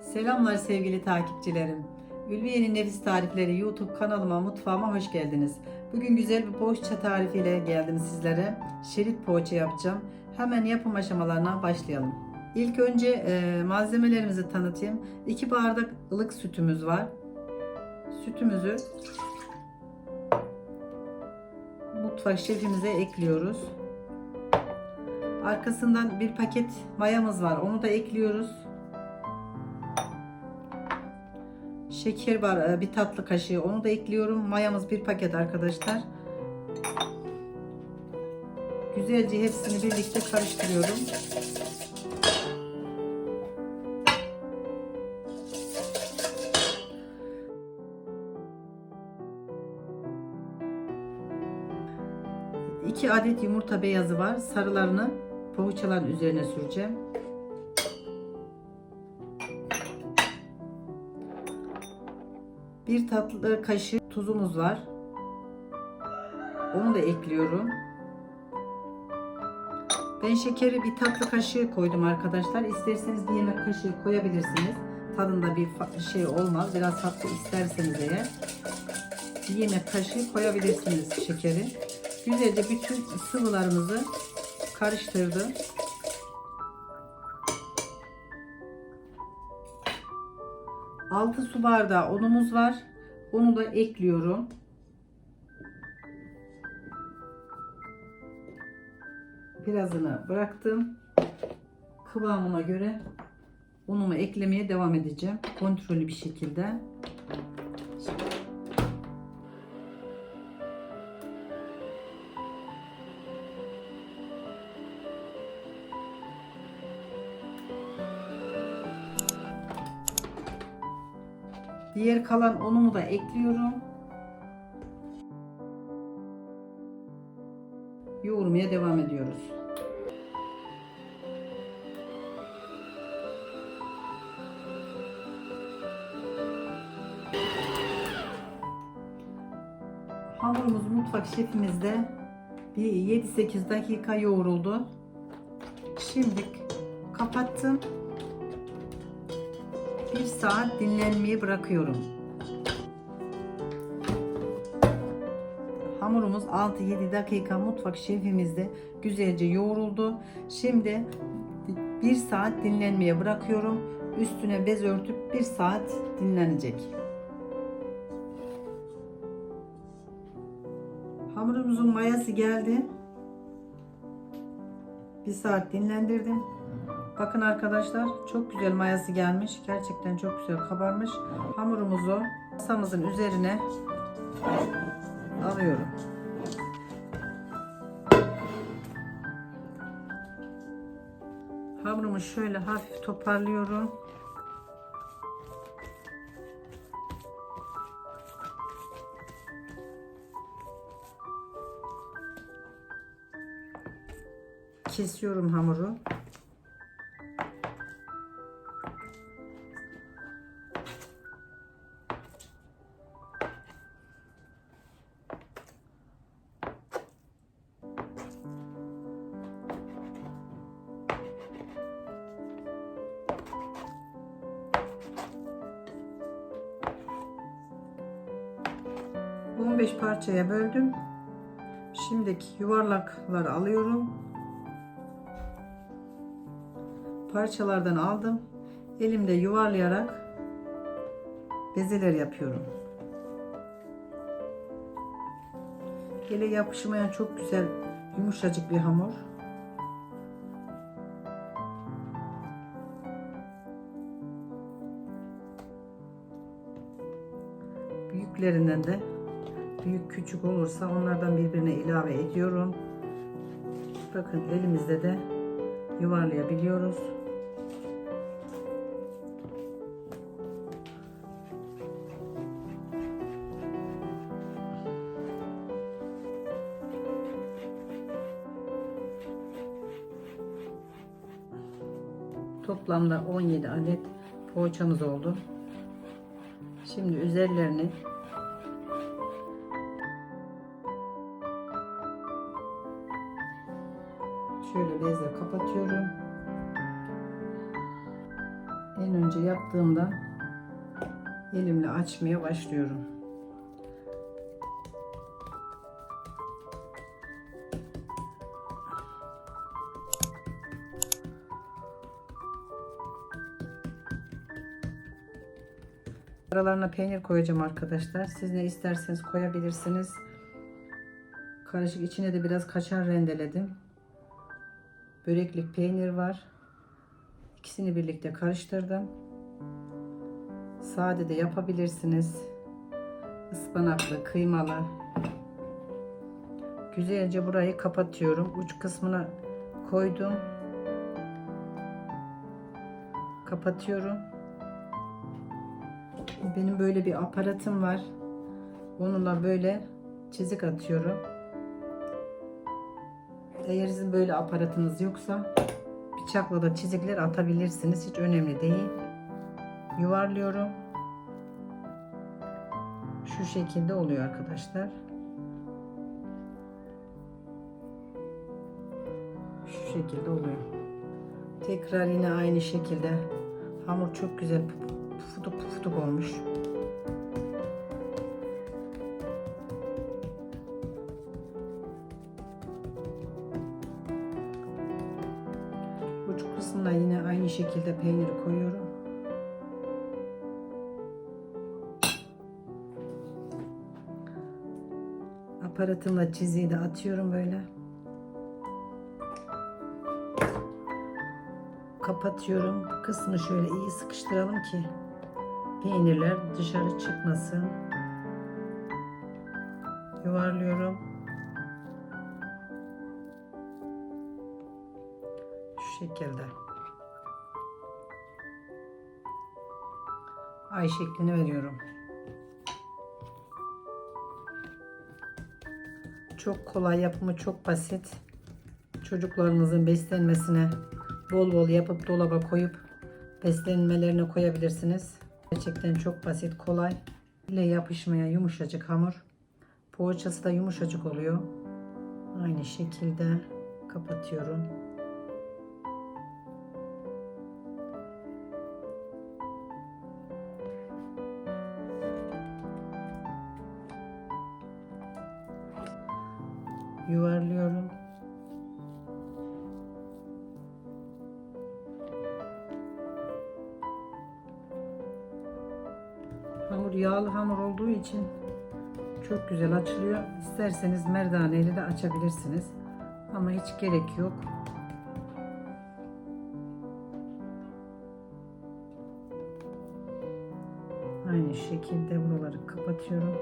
Selamlar sevgili takipçilerim. Ülviye'nin Nefis Tarifleri YouTube kanalıma, mutfağıma hoş geldiniz. Bugün güzel bir poğaça tarifiyle geldim sizlere. Şerit poğaça yapacağım. Hemen yapım aşamalarına başlayalım. İlk önce e, malzemelerimizi tanıtayım. 2 bardak ılık sütümüz var. Sütümüzü mutfak şefimize ekliyoruz. Arkasından bir paket mayamız var. Onu da ekliyoruz. Şeker var e, bir tatlı kaşığı onu da ekliyorum. Mayamız bir paket arkadaşlar. Güzelce hepsini birlikte karıştırıyorum. İki adet yumurta beyazı var. Sarılarını poğaçaların üzerine süreceğim. Bir tatlı kaşığı tuzumuz var. Onu da ekliyorum. Ben şekeri bir tatlı kaşığı koydum arkadaşlar. İsterseniz bir yemek kaşığı koyabilirsiniz. Tadında bir şey olmaz. Biraz tatlı isterseniz eğer bir yemek kaşığı koyabilirsiniz şekeri. Güzelce bütün sıvılarımızı karıştırdım. Altı su bardağı unumuz var. Onu da ekliyorum. Birazını bıraktım. Kıvamına göre unumu eklemeye devam edeceğim. Kontrollü bir şekilde. Diğer kalan unumu da ekliyorum. Yoğurmaya devam ediyoruz. Hamurumuz mutfak şefimizde bir 7-8 dakika yoğruldu. Şimdi kapattım. Bir saat dinlenmeye bırakıyorum. Hamurumuz 6-7 dakika mutfak şefimizde güzelce yoğruldu. Şimdi bir saat dinlenmeye bırakıyorum. Üstüne bez örtüp bir saat dinlenecek. Hamurumuzun mayası geldi. Bir saat dinlendirdim. Bakın arkadaşlar çok güzel mayası gelmiş. Gerçekten çok güzel kabarmış. Hamurumuzu masamızın üzerine alıyorum. Hamurumu şöyle hafif toparlıyorum. Kesiyorum hamuru. 15 parçaya böldüm. Şimdiki yuvarlakları alıyorum. Parçalardan aldım. Elimde yuvarlayarak bezeler yapıyorum. Ele yapışmayan çok güzel yumuşacık bir hamur. Büyüklerinden de büyük küçük olursa onlardan birbirine ilave ediyorum. Bakın elimizde de yuvarlayabiliyoruz. Toplamda 17 adet poğaçamız oldu. Şimdi üzerlerini kapatıyorum. En önce yaptığımda elimle açmaya başlıyorum. Aralarına peynir koyacağım arkadaşlar. Siz ne isterseniz koyabilirsiniz. Karışık içine de biraz kaşar rendeledim. Böreklik peynir var. İkisini birlikte karıştırdım. Sade de yapabilirsiniz. Ispanaklı, kıymalı. Güzelce burayı kapatıyorum. Uç kısmına koydum. Kapatıyorum. Benim böyle bir aparatım var. Onunla böyle çizik atıyorum. Eğer sizin böyle aparatınız yoksa bıçakla da çizikler atabilirsiniz. Hiç önemli değil. Yuvarlıyorum. Şu şekilde oluyor arkadaşlar. Şu şekilde oluyor. Tekrar yine aynı şekilde. Hamur çok güzel pufuduk pufuduk olmuş. Kısmına yine aynı şekilde peyniri koyuyorum. Aparatımla çiziyi de atıyorum böyle. Kapatıyorum. Kısmı şöyle iyi sıkıştıralım ki peynirler dışarı çıkmasın. Yuvarlıyorum. Şekilde. Ay şeklini veriyorum. Çok kolay yapımı çok basit. Çocuklarınızın beslenmesine bol bol yapıp dolaba koyup beslenmelerine koyabilirsiniz. Gerçekten çok basit, kolay. ile yapışmaya yumuşacık hamur. Poğaçası da yumuşacık oluyor. Aynı şekilde kapatıyorum. Hamur yağlı hamur olduğu için çok güzel açılıyor. İsterseniz merdaneyle de açabilirsiniz. Ama hiç gerek yok. Aynı şekilde buraları kapatıyorum.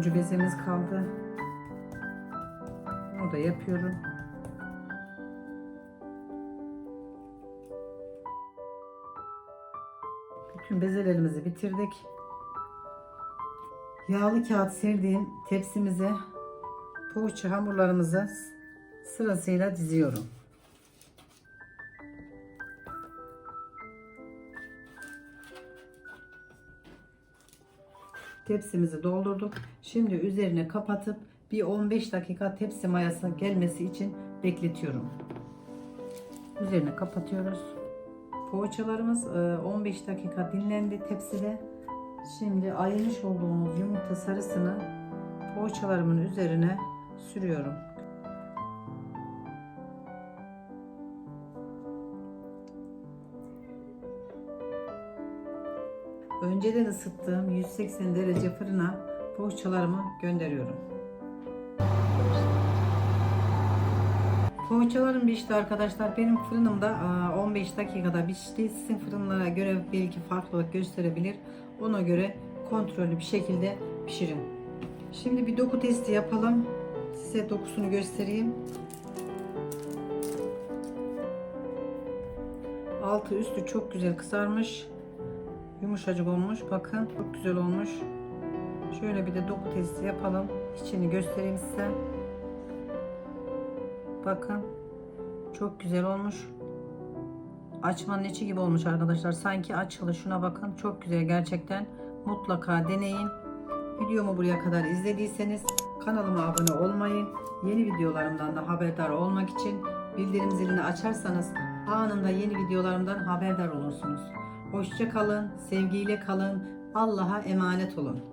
Sonuncu bezemiz kaldı. Onu da yapıyorum. Bütün bezelerimizi bitirdik. Yağlı kağıt serdiğim tepsimize poğaça hamurlarımızı sırasıyla diziyorum. Tepsimizi doldurduk. Şimdi üzerine kapatıp bir 15 dakika tepsi mayası gelmesi için bekletiyorum. Üzerine kapatıyoruz. Poğaçalarımız e, 15 dakika dinlendi tepside. Şimdi ayırmış olduğumuz yumurta sarısını poğaçalarımın üzerine sürüyorum. Önceden ısıttığım 180 derece fırına poğaçalarımı gönderiyorum. Poğaçalarım pişti arkadaşlar. Benim fırınımda aa, 15 dakikada pişti. Sizin fırınlara göre belki farklılık gösterebilir. Ona göre kontrollü bir şekilde pişirin. Şimdi bir doku testi yapalım. Size dokusunu göstereyim. Altı üstü çok güzel kızarmış. Yumuşacık olmuş. Bakın çok güzel olmuş. Şöyle bir de doku testi yapalım. İçini göstereyim size. Bakın. Çok güzel olmuş. Açmanın içi gibi olmuş arkadaşlar. Sanki açılı. Şuna bakın. Çok güzel gerçekten. Mutlaka deneyin. Videomu buraya kadar izlediyseniz kanalıma abone olmayı, yeni videolarımdan da haberdar olmak için bildirim zilini açarsanız anında yeni videolarımdan haberdar olursunuz. Hoşça kalın, sevgiyle kalın, Allah'a emanet olun.